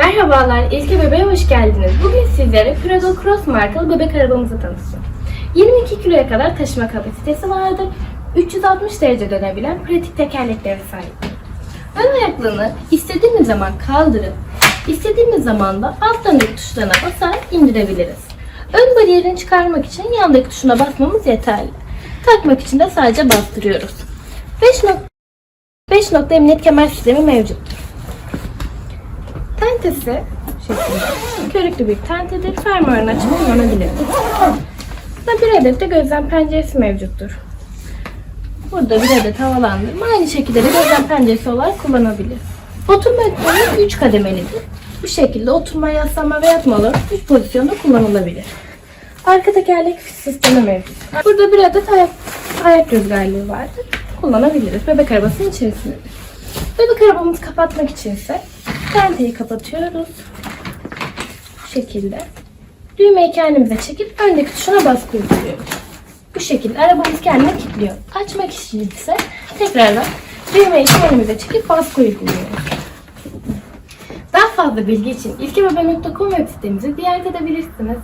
Merhabalar, İlke Bebeğe hoş geldiniz. Bugün sizlere Prado Cross markalı bebek arabamızı tanıtacağım. 22 kiloya kadar taşıma kapasitesi vardır. 360 derece dönebilen pratik tekerleklere sahiptir. Ön ayaklığını istediğimiz zaman kaldırıp, istediğimiz zaman da altlarındaki tuşlarına basarak indirebiliriz. Ön bariyerini çıkarmak için yandaki tuşuna basmamız yeterli. Takmak için de sadece bastırıyoruz. 5 nok 5 nokta emniyet kemer sistemi mevcuttur. Tentesi şeklinde körüklü bir tentedir. Fermuarın açımı yanabilir. Ve bir adet de gözlem penceresi mevcuttur. Burada bir adet havalandırma aynı şekilde de gözlem penceresi olarak kullanabilir. Oturma ekranı 3 kademelidir. Bu şekilde oturma, yaslanma ve yatma olarak 3 pozisyonda kullanılabilir. Arka tekerlek sistemi mevcut. Burada bir adet ayak, ayak rüzgarlığı vardır. Kullanabiliriz. Bebek arabasının içerisindedir. Bebek arabamızı kapatmak içinse tenteyi kapatıyoruz. Bu şekilde. Düğmeyi kendimize çekip öndeki tuşuna baskı uyguluyoruz. Bu şekilde arabamız kendine kilitliyor. Açmak için ise tekrardan düğmeyi kendimize çekip baskı uyguluyoruz. Daha fazla bilgi için ilkebebe.com web sitemizi ziyaret edebilirsiniz.